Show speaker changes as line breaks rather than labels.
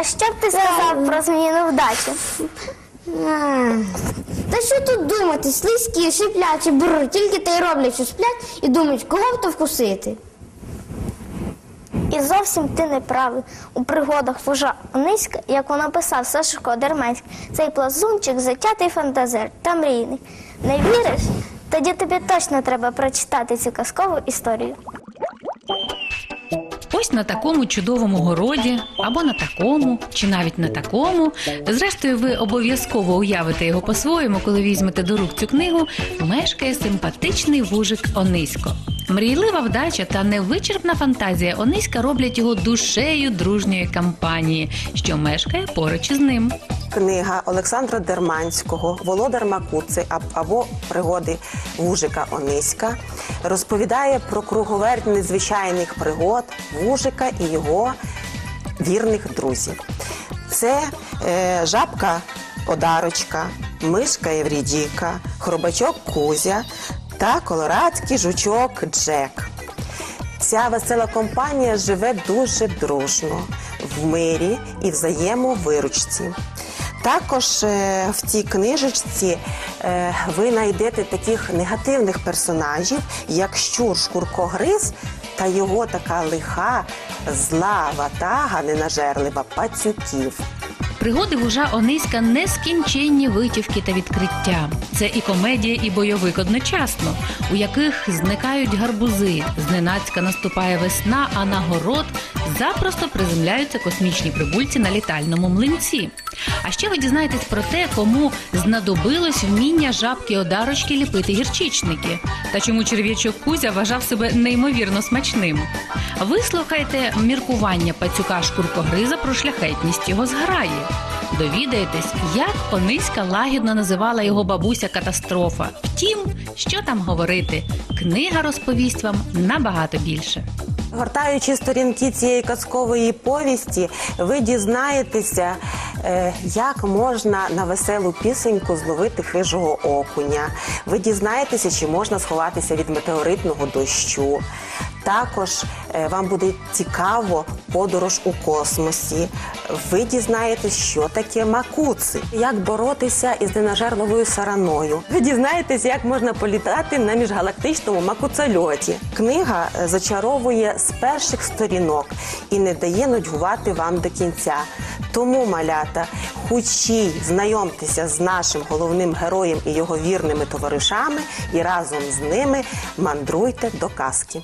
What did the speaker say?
А що б ти сказав про зміну вдачі?
Та що тут думати? Слизькі, шиплячі, бррр, тільки та й роблять, що сплять і думають, кого б то вкусити.
І зовсім ти не правий. У пригодах вужа Ониська, як вона писав Сашко Дерменський, цей плазунчик затятий фантазер та мрійний. Не віриш? Тоді тобі точно треба прочитати цю казкову історію.
Ось на такому чудовому городі, або на такому, чи навіть на такому. Зрештою, ви обов'язково уявите його по-своєму, коли візьмете до рук цю книгу. Мешкає симпатичний вужик Онисько. Мрійлива вдача та невичерпна фантазія Ониська роблять його душею дружньої компанії, що мешкає поруч із ним.
Книга Олександра Дерманського Володар Макуци або пригоди Вужика Ониська розповідає про круговерть незвичайних пригод Вужика і його вірних друзів. Це е, жабка Одарочка, мишка Єврідіка, хробачок Кузя та колорадський жучок Джек. Ця весела компанія живе дуже дружно, в мирі і взаємовиручці. Також е, в цій книжечці е, ви знайдете таких негативних персонажів, як щур Шкуркогриз та його така лиха, зла ватага, ненажерлива пацюків.
Пригоди вужа Ониська нескінченні витівки та відкриття. Це і комедія, і бойовик одночасно, у яких зникають гарбузи, зненацька наступає весна, а на город запросто приземляються космічні прибульці на літальному млинці. А ще ви дізнаєтесь про те, кому знадобилось вміння жабки одарочки ліпити гірчичники, та чому черв'ячок Кузя вважав себе неймовірно смачним. Вислухайте міркування пацюка шкуркогриза про шляхетність його зграї. Довідаєтесь, як Ониська лагідно називала його бабуся катастрофа. Втім, що там говорити, книга розповість вам набагато більше.
Гортаючи сторінки цієї казкової повісті, ви дізнаєтеся, е, як можна на веселу пісеньку зловити хижого окуня. Ви дізнаєтеся, чи можна сховатися від метеоритного дощу. Також е, вам буде цікаво подорож у космосі. Ви дізнаєтесь, що таке макуци, як боротися із ненажерливою сараною. Ви дізнаєтесь, як можна політати на міжгалактичному макуцельоті. Книга е, зачаровує з перших сторінок і не дає нудьгувати вам до кінця. Тому, малята, хучі знайомтеся з нашим головним героєм і його вірними товаришами, і разом з ними мандруйте до казки.